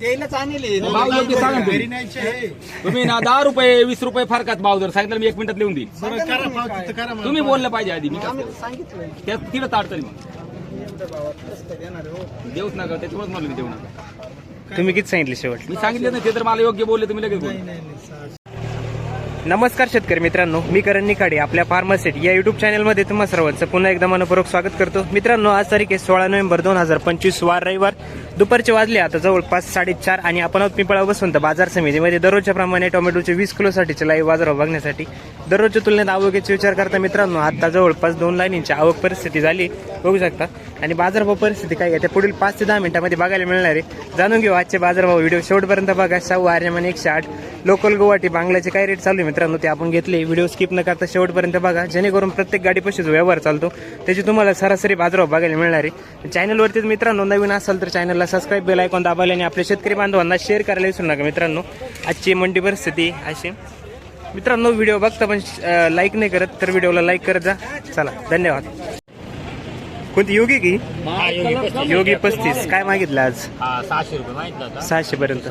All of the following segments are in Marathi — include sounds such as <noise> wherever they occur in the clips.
द्यायलाच आणले भाव योग्य सांगा ना तुम्ही. तुम्ही ना दहा रुपये वीस रुपये फरकात भाव जर सांगितलं मी एक मिनिटात लिहून देईल तुम्ही बोललं पाहिजे आधी मी आम्ही सांगितलं. तिथं ताडतरी मग. हो? देऊच नका त्याच्यामुळेच म्हणलं मी देऊ नका. तुम्ही किती सांगितले शेवट मी सांगितलं नाही ते तर मला योग्य बोलले तुम्ही लगेच बोलले नमस्कार शेतकरी मित्रांनो मी करण निखाडे आपल्या फार्मासिट या युट्यूब चॅनलमध्ये तुम्हा सर्वांचं पुन्हा एकदा मनपूर्वक स्वागत करतो. मित्रांनो आज तारीख आहे सोळा नोव्हेंबर दोन हजार पंचवीस वार रविवार. दुपारचे वाजले आता जवळपास साडेचार आणि आपण आहोत पिंपळा बसवंत बाजार समितीमध्ये. दररोजच्या प्रमाणे टोमॅटोचे वीस किलोसाठीचे लाईव्ह बाजार बघण्यासाठी. दररोजच्या तुलनेत आवकेचा विचार करता मित्रांनो आता जवळपास दोन लाईनींची आवक परिस्थिती झाली बघू शकता. आणि बाजारभाव परिस्थिती काय आहे त्या पुढील पाच ते दहा मिनिटांमध्ये बघायला मिळणार आहे. जाणून घेऊ आजचे बाजारभाव व्हिडिओ शेवटपर्यंत बघा. सहा आर्यमान एकशे आठ लोकल गुवाहाटी बांगलाचे काय रेट चालू आहे मित्रांनो? ते आपण घेतले. व्हिडिओ स्किप न करता शेवटपर्यंत बघा. जेणेकरून प्रत्येक गाडीपाशीच व्यवहार चालतो. त्याची तुम्हाला सरासरी बाजारभाव बघायला मिळणार आहे. चॅनलवरतीच मित्रांनो नवीन असाल तर चॅनलला सबस्क्राईब बेल ऐकून दाबायला आणि आपल्या शेतकरी बांधवांना शेअर करायला विसरू नका मित्रांनो. आजची मंडी परिस्थिती अशी. मित्रांनो व्हिडिओ बघता पण लाईक नाही करत तर व्हिडिओला लाईक करत जा. चला धन्यवाद. कोणती? योगी की? योगी पस्तीस. काय मागितलं आज? सहाशे रुपये माहिती होता सहाशे पर्यंत.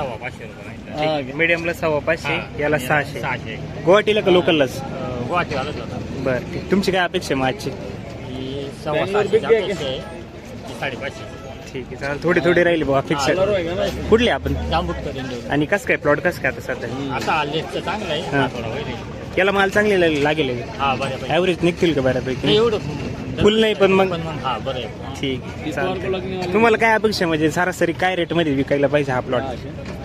मीडियमला सव्वा पाचशे याला सहाशे. गुवाहाटीला का लोकललाच? गुवाहाटी बरं ठीक. तुमची काय अपेक्षा आहे मग आजची सव्वा सहाशे अपेक्षा आहे. ही साडेपाचशे. ठीक आहे चालेल. थोडी थोडी राहिली बुवा फिक्स कुठली आपण? आणि कसं काय प्लॉट कसं काय आता सध्या? याला माल चांगले लाग- लागेल. हा ॲव्हरेज निघतील का नाही बऱ्यापैकी एवढं फुल नाही पण मग पण मग हा बरं आहे ठीक आहे, चालतंय. तुम्हाला काय अपेक्षा? म्हणजे सरासरी काय रेटमध्ये विकायला पाहिजे हा प्लॉट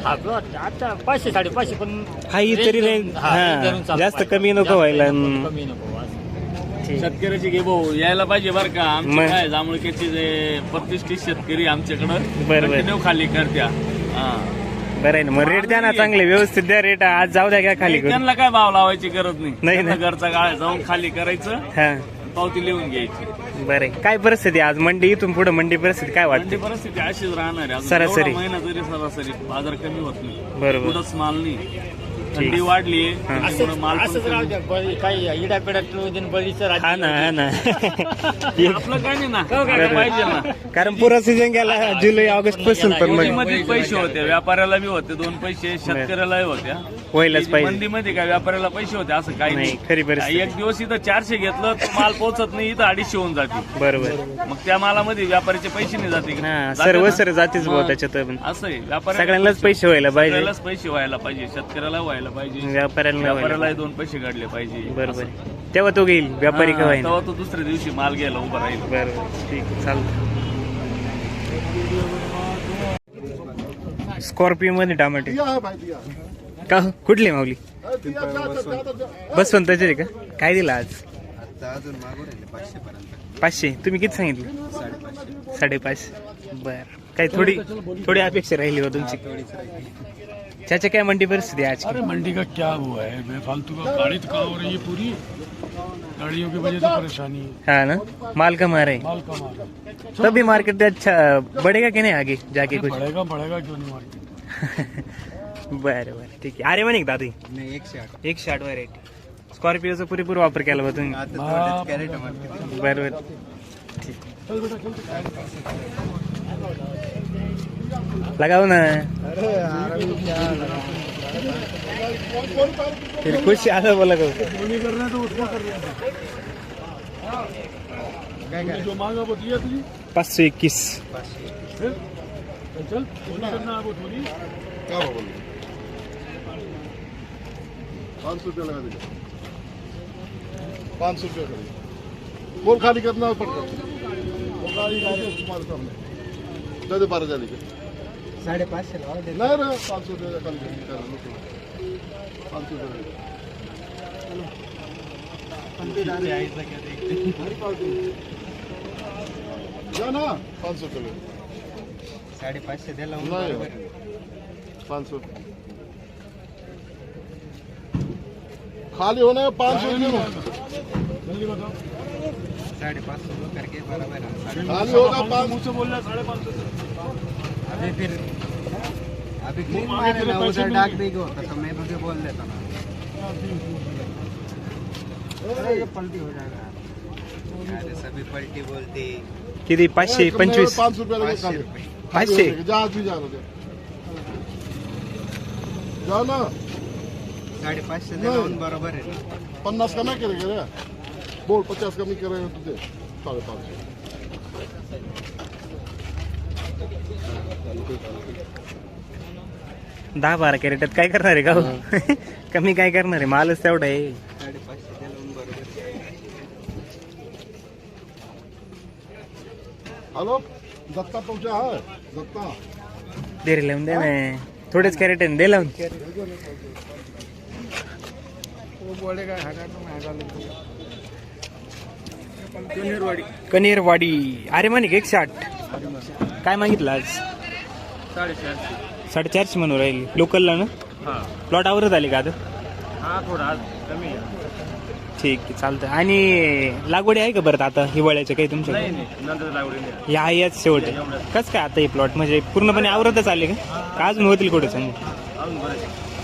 हा प्लॉट आता पाचशे साडेपाचशे पण हा ही तरी range range- धरून- हा, range धरून चालू जास्त पाहिजे. कमी नको जास्त व्हायला. नको, कमी नको असं. ठीक. शेतकऱ्याची घे भाऊ यायला पाहिजे बरं का मग? आमचे काय जांभळकेचे जे प्रतिष्ठित शेतकरी आमच्याकडं बरं, खाली करत्या हा. बरं आहे ना मग रेट द्या ना चांगले व्यवस्थित द्या रेट आज जाऊ द्या काय खाली करू त्यांना काय भाव लावायची गरज नाही नाही त्यांना. घरचा गाळ्या जाऊन खाली करायचं हा पावती लिहून घ्यायची. बरं. काय परिस्थिती आज? मंडी इथून पुढे मंडी परिस्थिती काय वाटते? परिस्थिती अशीच राहणार आहे. अजून सरासरी. एवढा महिना जरी सरासरी बाजार कमी होत नाही. बरोबर. कुठंच माल नाही. थंडी वाढली माल पण असंच राहू कमी. द्या बळी काही इडापिडात बळीचं हा ना हा ना. <laughs> आपलं काय नाही ना काय पाहिजे ना. कारण पुरा सीझन गेला जुलै ऑगस्टपासून पण मग. मंदीमध्ये पैसे होते व्यापाऱ्याला बी होते दोन पैसे शेतकऱ्यालाही होत्या व्हायलाच पाहिजे. मंदीमध्ये काय व्यापाऱ्याला पैसे होते असं काही नाही, नाही. खरी परिस्थिती. एक दिवस इथं चारशे घेतलं तर माल पोहोचत नाही इथं अडीचशे होऊन जाते. बरोबर. मग त्या मालामध्ये व्यापाऱ्याचे पैसे नाही जाते का? हा जाते सर्व ना? सर जातीच भाऊ त्याच्यात. पण असं आहे व्यापाऱ्याला सगळ्यांनाच पैसे व्हायला पाहिजे. पैसे व्हायला पाहिजे शेतकऱ्याला व्हायला पाहिजे. व्यापाऱ्याला नाही व्हायला व्यापाऱ्यालाही दोन पैसे काढले पाहिजे. बरोबर असं. तेव्हा तो घेईल व्यापारी हा, का होईना. तेव्हा तो दुसऱ्या दिवशी माल घ्यायला उभा राहील. बरोबर ठीक आहे, चालतं स्कॉर्पिओ मध्ये टमाटे. का हो? कुठली माऊली? बसवंताचे आहे का? काय दिला आज? पाचशे तुम्ही किती सांगितलं? साडेपाचशे. बर. काही थोडी थोडी अपेक्षा राहिली हो तुमची. त्याच्या काय मंडी परिस्थिती आहे आज अरे मंडी का क्या हुआ है? बेफालतू का गाड़ी तो कहाँ हो रही है पूरी? गाड़ियों की वजह से परेशानी। है हाँ ना? माल का मार है. माल कम आ रहा है तभी मार्केट अच्छा बढ़ेगा कि नहीं आगे जाके कुछ? बढ़ेगा बढ़ेगा क्यों नहीं मार्केट? <laughs> बरं बरं. ठीक आहे अरे म्हणे दादी? नाही एकशे आठ। एकशे आठ व्हरायटी स्कॉर्पिओचा पुरेपूर वापर केला बा तुम्ही. हाँ, बरं बरं. ठीक. लगाओ ना. फिर खुश आलं बोला का पाचशे एकवीस. फिर चल जो करना है वो थोड़ी पाँच सौ रुपया पाँच सौ करिए बोल खाली करना पड़ता सामने दे दे बारह हजार लिखे साडेपाचशे लावा दे. नहीं रे पाँच सौ रुपया खाली तुम। पाँच सौ रुपया ना पाँच सौ रुपये साडेपाचशे द्यायला नहीं पाँच सौ खाली होने में पाँच सौ रुपये जल्दी बताओ। साडेपाचशे रुपये करके बराबर है खाली होगा पाँच मुझसे बोल रहा है साढ़े पाँच सौ अभी फिर अभी क्लीन वो मारे आगे ना तेरे उधर पैसे डाक मिलेंगे। भी होता तो मैं भी बोल देता ना। अरे ये पलटी हो जाएगा। अरे सभी पलटी बोलती। किती पाचशे पंचवीस पाँच सौ रुपया लगे पाचशे खाली। रुपये। पाचशे जहाँ भी जा रहे थे। जा ना। साडेपाचशे नाही. लावून बरोबर आहे पन्नास कमी करे गे रे बोल पचास कमी करे तुझे साडेपाचशे दहा बारा कॅरेटात काय करणार आहे का हो? <laughs> कमी काय करणार आहे? मालच तेवढा आहे. हॅलो? दत्ता है दत्ता दे रे लावून दे ना. थोडेच कॅरेट आहे दे लावून. कनेरवाडी अरे मानिक एकशे आठ काय मागितलं आज? साडेचारशे. साडेचारशे म्हणून राहील. लोकलला ना? हा. प्लॉट आवरत आले का आता? हा थोडा आज कमी आहे. ठीक आहे चालतं आणि लागवडी आहे का बरं आता? हिवाळ्याच्या काही तुमच्या? नाही नाही. नंतर लागवडी या याच शेवट. आहे कसं काय आता हे प्लॉट म्हणजे पूर्णपणे आवरतच आले का? अजून होतील कुठे सांग?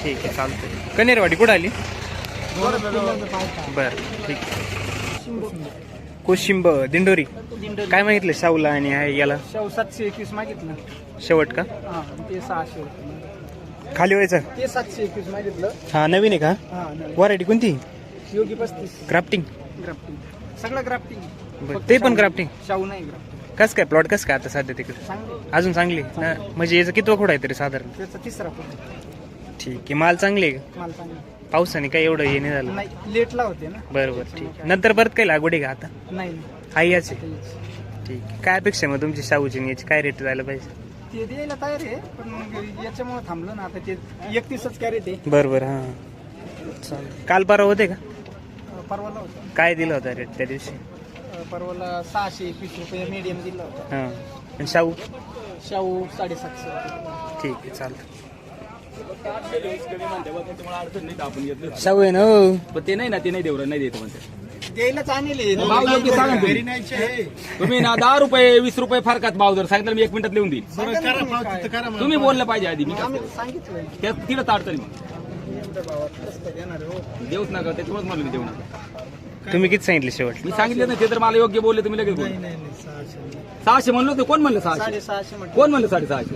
ठीक आहे चालतंय. कनेरवाडी कुठं आली? बर ठीक कोशिंब दिंडोरी. काय मागितलं शाहूला आणि हा याला? शाहू सातशे एकवीस मागितलं. शेवट का? हा ते सहाशे. रुपये. खाली व्हायचं? ते सातशे एकवीस मागितलं. हा नवीन आहे का? हा नाही. व्हरायटी कोणती? योगी पस्तीस. क्राफ्टिंग ग्राफ्टिंग सगळं ग्राफ्टिंग बरं ते पण क्राफ्टिंग शाहू नाही ग्राफ्टिंग कसं काय प्लॉट कसं काय आता सध्या तिकडे? चांगले. अजून चांगली? म्हणजे याचं किती खोड आहे तरी साधारण? त्याचा तिसरा ठीक आहे माल चांगले आहे का? मला चांगलं पावसाने काय एवढं हे नाही झालं. नाही लेटला होते ना. बरं बरं ठीक आहे. नंतर परत काय लागवड आहे का आता. नाही आई याचे. तेच. ठीक आहे. काय अपेक्षा आहे मग तुमची शाहूची याची? काय रेट जायला पाहिजे? ते द्यायला तयार आहे पण मग याच्यामुळे थांबलं ना. आता ते एकतीसच कॅरेट आहे बरं बरं हां. चालेल. काल परवा होते का? अं, परवाला होता. काय दिला होता रेट त्या दिवशी? अं, परवाला सहाशे एकवीस रुपये मीडियम दिला होता. हां. आणि शाहू? शाहू साडेसातशे. ठीक आहे चालतं. आहे ना हो. पण ते नाही ना ते नाही देऊ नाही देत म्हणते. द्यायलाच आणले. भाव योग्य सांगा ना तुम्ही. तुम्ही ना दहा रुपये वीस रुपये फरकात भाव जर सांगितलं मी एक मिनिटात लिहून देईल तुम्ही बोललं पाहिजे आधी मी त्यात तिला ताडतं मग हो. देऊच नका त्याच्यामुळेच म्हणलं मी देऊ नका तुम्ही किती सांगितले शेवट? मी सांगितलं नाही ते तर मला योग्य बोलले तुम्ही लगेच बोलले नाही नाही सहाशे. म्हणलो ते कोण म्हणलं सहाशे? साडेसहाशे म्हटलं. कोण म्हणलं साडेसहाशे?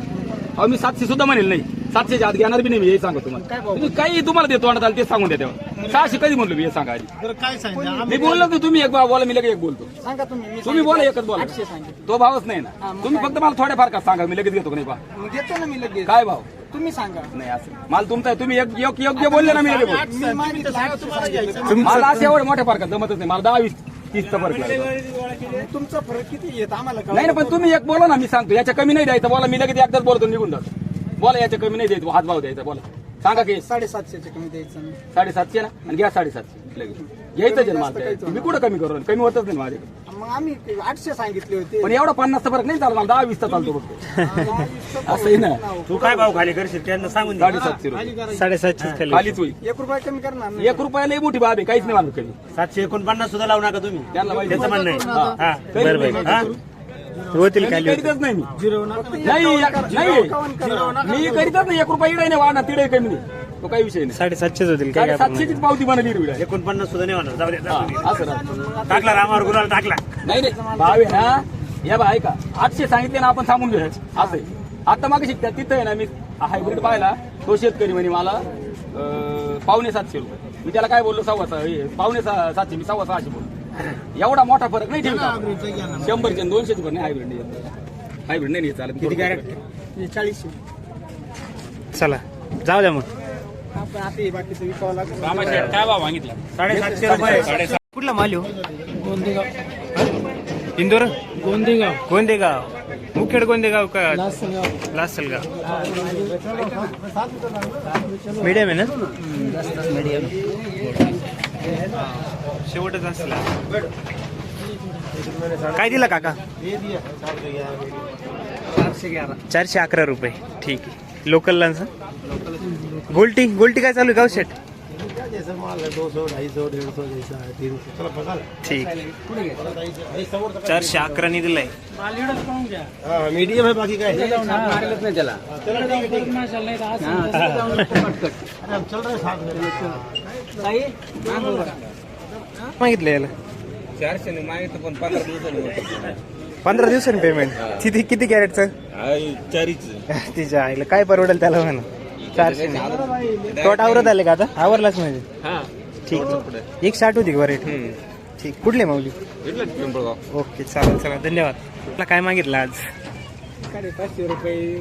अहो मी सातशे सुद्धा म्हणेल नाही. सातशेच्या आत घेणार बी नाही मी हे सांगतो तुम्हाला. काही तुम्हाला देतो वाटत आलं ते सांगून द्या तेव्हा सहाशे कधी म्हणलो मी हे सांगा आधी. बरं काय सांगितलं? मी बोललो की तुम्ही एक भाव बोला मी लगेच एक बोलतो. सांगा तुम्ही मी तुम्ही बोला एकच बोला. आठशे सांगितलं. तो भावच नाही हा, ना तुम्ही? फक्त मला थोड्या फारकात सांगा मी लगेच घेतो का नाही मग देतो ना मी लगेच. काय भाव? तुम्ही सांगा. नाही असं मला तुमचा. तुम्ही एक- योग्य योग्य बोलले ना मी लगेच बोलतो. मी मागितलं आठशे सांगितलं. मला असं एवढ्या मोठ्या फारकात जमतच नाही. मला दहा वीस तीसचा फरक. तुमचा फरक किती येत आम्हाला. नाही ना पण तुम्ही एक बोला ना मी सांगतो. याच्या कमी नाही द्यायचं. बोला मी लगेच एकदाच बोलतो निघून जातो. बोला याच्या कमी नाही द्यायचं. हात भाव द्यायचा बोला. सांगा की साडेसातशेचे कमी द्यायचं. साडेसातशे ना? आणि घ्या साडेसातशे. लगेच घ्यायचं आहे ना मला मी कुठं कमी करू कमी होतच नाही माझ्याकडे. मग आम्ही ते आठशे सांगितले होते. पण एवढा पन्नासचा फरक नाही चालला दहा वीसचा चालतो फक्त. <laughs> असं आहे ना? तू काय भाव खाली करशील? त्यांना सांगून दे. साडेसातशे रुपये. साडेसातशे खाली खालीच होईल. एक रुपया कमी करणार नाही. एक रुपयाला मोठी बाब आहे काहीच नाही मला कमी सातशे एकोणपन्नास सुद्धा लावू नका तुम्ही. त्यांना माहिती त्याचं म्हणणं आहे. हा. हा. होतील होतील. करीतच नाही मी. नाही. मी करीतच नाही. एक रुपया इडे नाही वाढणार तिडे कमी नाही. तो काही विषय नाही. साडेसातशेच होतील काय सातशेचीच पावती बनली इडे एकोणपन्नास सुद्धा नाही होणार. जाऊ दे जाऊ दे. असं. टाकला रामावर गुलाल टाकला. नाही नाही. भाव आहे ना या बा ऐका. आठशे सांगितले ना आपण सांगून घ्यायचं असं आहे. आता मागे शिकतात. तिथं आहे ना मी हायब्रिड पाहिला. तो शेतकरी म्हणे मला अं, पावणे सातशे रुपये. मी त्याला काय बोललो? सव्वा सहा हे, पावणे सहा सातशे मी सव्वा सहाशे बोललो. एवढा मोठा फरक नाही ठेवता. शंभरचे दोनशेचे फरक नाही हायब्रिड नाही हायब्रिड नाही नाही चालत. किती हे चाळीसशे. चला जाऊ द्या मग. हे काय भाव मागितला? साडेसातशे रुपये. कुठला माल हो? इंदोर? गोंदेगाव. गोंदेगाव. मुखेड गोंदेगाव का? लासलगाव. मीडियम आहे ना? शेवटच असला. काय दिला काका? चारशे अकरा रुपये. ठीक आहे. लोकलला ना? गोल्टी गोल्टी काय चालू आहे? गाव शेट? ठीक. चारशे अकरानी दिलाय. मीडियम आहे बाकी काय? मागितलं याला. चारशे नाही मागितलं पण पंधरा दिवसांनी पंधरा दिवसांनी पेमेंट किती किती कॅरेटचं? चारीच. तिच्या आईला काय परवडेल त्याला म्हणा. चारशे तोट आवरत आले का आता? आवरलाच म्हणजे. ठीक एक साठ होती का रेट ठीक. कुठले माऊली? ओके चालेल चला धन्यवाद. तुला काय मागितलं आज? पाचशे रुपये.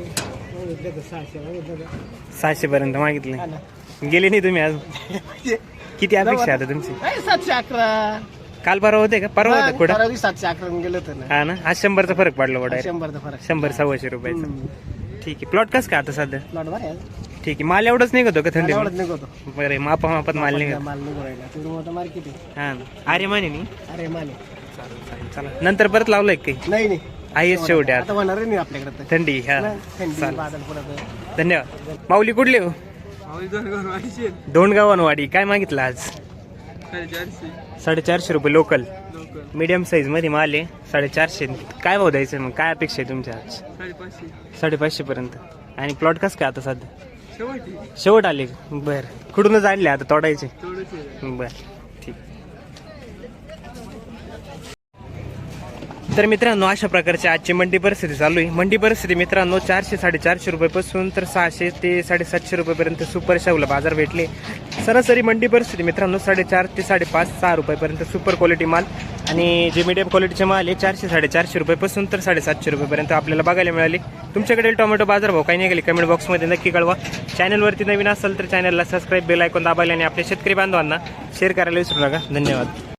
सहाशे सहाशे पर्यंत मागितले गेले नाही तुम्ही आज <laughs> किती अपेक्षा आता तुमची? सातशे अकरा. काल परवा होते का? परवा होते कुठं? परवा सातशे अकरा गेलं ना. हा ना? आज शंभरचा फरक पडला बडा शंभरचा फरक. शंभर सव्वाशे रुपयाचा. ठीक आहे. प्लॉट कस का आता सध्या? प्लॉट बरं आहे. ठीक आहे. माल एवढंच निघतो का थंडी निघतो. बरे मापा मापात माल निघत. माल निघू राहिला. तुम्ही मोठं मार्केट आहे. हा ना. अरे माने. नी अरे माने चला. नंतर परत लावलंय काही? नाही नाही. आहेच शेवटी आता. आता होणार नाही आपल्याकडे तर. थंडी हा. थंडी चालेल. बादल पडत धन्यवाद. माऊली कुठले हो? दोन गावांवाडी. काय मागितलं आज? साडेचारशे. रुपये लोकल मीडियम साईजमध्ये माल आहे साडेचारशे. काय भाव द्यायचं मग? काय अपेक्षा आहे तुमच्या आज? साडेपाचशे. पर्यंत. आणि प्लॉट कस काय आता सध्या? शेवट. आले? बरं. कुठूनच आणले आता तोडायचे. बर ठीक तर मित्रांनो अशा प्रकारची आजची मंडी परिस्थिती चालू आहे. मंडी परिस्थिती मित्रांनो चारशे साडेचारशे रुपयापासून तर सहाशे ते साडेसातशे रुपयापर्यंत सुपर शाहूला बाजार भेटले. सरासरी मंडी परिस्थिती मित्रांनो साडेचार ते साडेपाच सहा रुपयापर्यंत सुपर क्वालिटी माल आणि जे मीडियम क्वालिटीचे माल आहे चारशे साडेचारशे रुपयापासून तर साडेसातशे रुपयापर्यंत आपल्याला बघायला मिळाले. तुमच्याकडे टोमॅटो बाजार भाव काही निघाले कमेंट बॉक्समध्ये नक्की कळवा. चॅनलवरती नवीन असेल तर चॅनलला सबस्क्राईब बेल ऐकून दाबायला आणि आपल्या शेतकरी बांधवांना शेअर करायला विसरू नका. धन्यवाद.